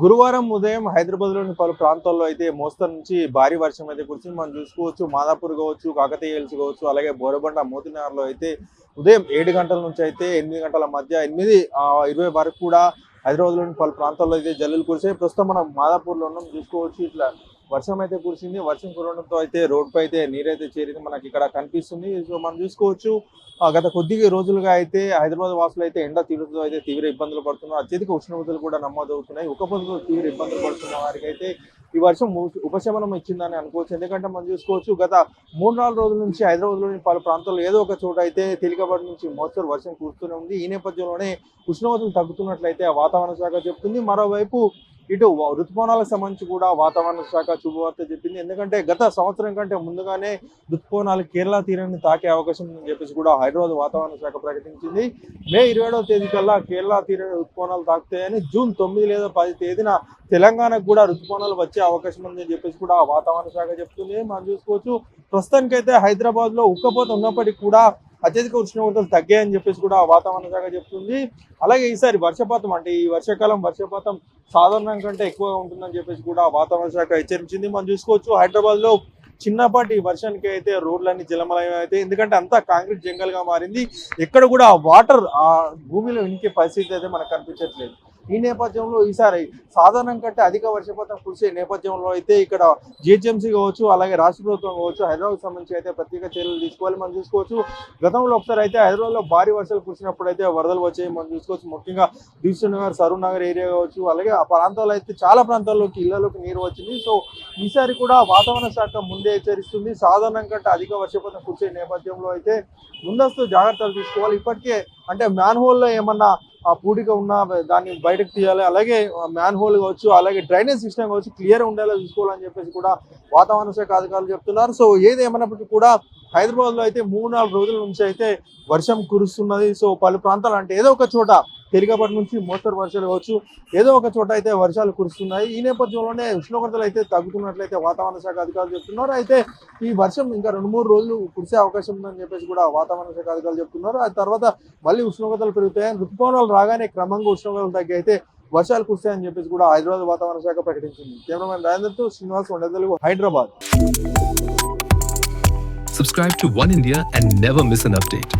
గురువారం ఉదయం హైదరాబాద్లోని పలు ప్రాంతాల్లో అయితే మోస్తరు నుంచి భారీ వర్షం అయితే కురిసింది. మనం చూసుకోవచ్చు మాదాపూర్ కావచ్చు కాకతీయ హిల్స్ కావచ్చు అలాగే బోరబండ మోతినగర్లో అయితే ఉదయం ఏడు గంటల నుంచి అయితే ఎనిమిది గంటల మధ్య ఎనిమిది ఇరవై వరకు కూడా హైదరాబాద్లోని పలు ప్రాంతాల్లో అయితే జల్లులు కురిసాయి ప్రస్తుతం మనం మాదాపూర్లో ఉన్నాం. చూసుకోవచ్చు ఇట్లా వర్షం అయితే కురిసింది వర్షం కురవడంతో అయితే రోడ్ పై అయితే నీరైతే చేరింది మనకి ఇక్కడ కనిపిస్తుంది. సో మనం చూసుకోవచ్చు గత కొద్ది రోజులుగా అయితే హైదరాబాద్ వాసులు అయితే ఎండ తీవ్రతతో అయితే తీవ్ర ఇబ్బందులు పడుతున్నారు. అత్యధిక ఉష్ణోగ్రతలు కూడా నమోదవుతున్నాయి. ఉక్కపోతతో తీవ్ర ఇబ్బందులు పడుతున్న వారికి అయితే ఈ వర్షం ఉపశమనం ఇచ్చిందని అనుకోవచ్చు. ఎందుకంటే మనం చూసుకోవచ్చు గత మూడు నాలుగు రోజుల నుంచి హైదరాబాద్లోని పలు ప్రాంతాల్లో ఏదో ఒక చోట అయితే తేలికపాటి నుంచి మోస్తరు వర్షం కురుస్తూనే ఉంది. ఈ నేపథ్యంలోనే ఉష్ణోగ్రతలు తగ్గుతున్నట్లయితే వాతావరణ శాఖ చెప్తుంది. మరోవైపు ఇటు వ- ఋతుపవనాలకు సంబంధించి కూడా వాతావరణ శాఖ శుభవార్త చెప్పింది. ఎందుకంటే గత సంవత్సరం కంటే ముందుగానే ఋతుపవనాలు కేరళ తీరాన్ని తాకే అవకాశం ఉందని చెప్పేసి కూడా హైదరాబాద్ వాతావరణ శాఖ ప్రకటించింది. మే ఇరవై తేదీ కల్లా కేరళ తీరాన్ని ఋతుపవనాలు తాకుతాయని జూన్ తొమ్మిది లేదా పది తేదీన తెలంగాణకు కూడా ఋతుపవనాలు వచ్చే అవకాశం ఉందని చెప్పేసి కూడా వాతావరణ శాఖ చెప్తుంది. మనం చూసుకోవచ్చు ప్రస్తుతానికైతే హైదరాబాద్లో ఉక్కపోత ఉన్నప్పటికీ కూడా అత్యధిక ఉష్ణోగ్రతలు తగ్గాయని చెప్పేసి కూడా వాతావరణ శాఖ చెప్తుంది. అలాగే ఈసారి వర్షపాతం అంటే ఈ వర్షాకాలం వర్షపాతం సాధారణం కంటే ఎక్కువగా ఉంటుందని చెప్పేసి కూడా వాతావరణ శాఖ హెచ్చరించింది. మనం చూసుకోవచ్చు హైదరాబాద్లో చిన్నపాటి వర్షానికి అయితే రోడ్లన్నీ జలమలయం అయితే ఎందుకంటే అంతా కాంక్రీట్ జంగల్గా మారింది. ఎక్కడ కూడా వాటర్ ఆ భూమిలో ఇంకే పరిస్థితి అయితే మనకు కనిపించట్లేదు. ఈ నేపథ్యంలో ఈసారి సాధారణం కంటే అధిక వర్షపాతం కురిసే నేపథ్యంలో అయితే ఇక్కడ జిహెచ్ఎంసీ కావచ్చు అలాగే రాష్ట్ర ప్రభుత్వం కావచ్చు హైదరాబాద్ సంబంధించి అయితే ప్రత్యేక చర్యలు తీసుకోవాలి మనం చూసుకోవచ్చు. గతంలో ఒకసారి అయితే హైదరాబాద్లో భారీ వర్షాలు కురిసినప్పుడు అయితే వరదలు వచ్చాయి మనం చూసుకోవచ్చు. ముఖ్యంగా దిల్సుఖ్ నగర్ సరూర్ నగర్ ఏరియా కావచ్చు అలాగే ఆ ప్రాంతాల్లో అయితే చాలా ప్రాంతాల్లోకి ఇళ్ళలోకి నీరు వచ్చింది. సో ఈసారి కూడా వాతావరణ శాఖ ముందే హెచ్చరిస్తుంది. సాధారణం కంటే అధిక వర్షపాతం కురిసే నేపథ్యంలో అయితే ముందస్తు జాగ్రత్తలు తీసుకోవాలి. ఇప్పటికే అంటే మ్యాన్ హోల్లో ఏమన్నా ఆ పూడిక ఉన్న దాన్ని బయటకు తీయాలి. అలాగే మ్యాన్ హోల్ కావచ్చు అలాగే డ్రైనేజ్ సిస్టమ్ కావచ్చు క్లియర్ ఉండేలా చూసుకోవాలని చెప్పేసి కూడా వాతావరణ శాఖ అధికారులు చెప్తున్నారు. సో ఏది ఏమైనప్పటికీ కూడా హైదరాబాద్లో అయితే మూడు నాలుగు రోజుల నుంచి అయితే వర్షం కురుస్తున్నది. సో పలు ప్రాంతాలు అంటే ఏదో ఒక చోట తేలికపాటి నుంచి మోస్తరు వర్షాలు కావచ్చు. ఏదో ఒక చోట అయితే వర్షాలు కురుస్తున్నాయి. ఈ నేపథ్యంలోనే ఉష్ణోగ్రతలు అయితే తగ్గుతున్నట్లయితే వాతావరణ శాఖ అధికారులు చెప్తున్నారు. అయితే ఈ వర్షం ఇంకా రెండు మూడు రోజులు కురిసే అవకాశం ఉందని చెప్పేసి కూడా వాతావరణ శాఖ అధికారులు చెప్తున్నారు. ఆ తర్వాత మళ్ళీ ఉష్ణోగ్రతలు పెరుగుతాయని ఋతుపవనాలు రాగానే క్రమంగా ఉష్ణోగ్రతలు తగ్గి అయితే వర్షాలు కురుస్తాయని చెప్పేసి కూడా హైదరాబాద్ వాతావరణ శాఖ ప్రకటించింది. కెమెరామెన్ రాజేందర్తో శ్రీనివాస్ వండ Hyderabad. Subscribe to One India and never miss an update.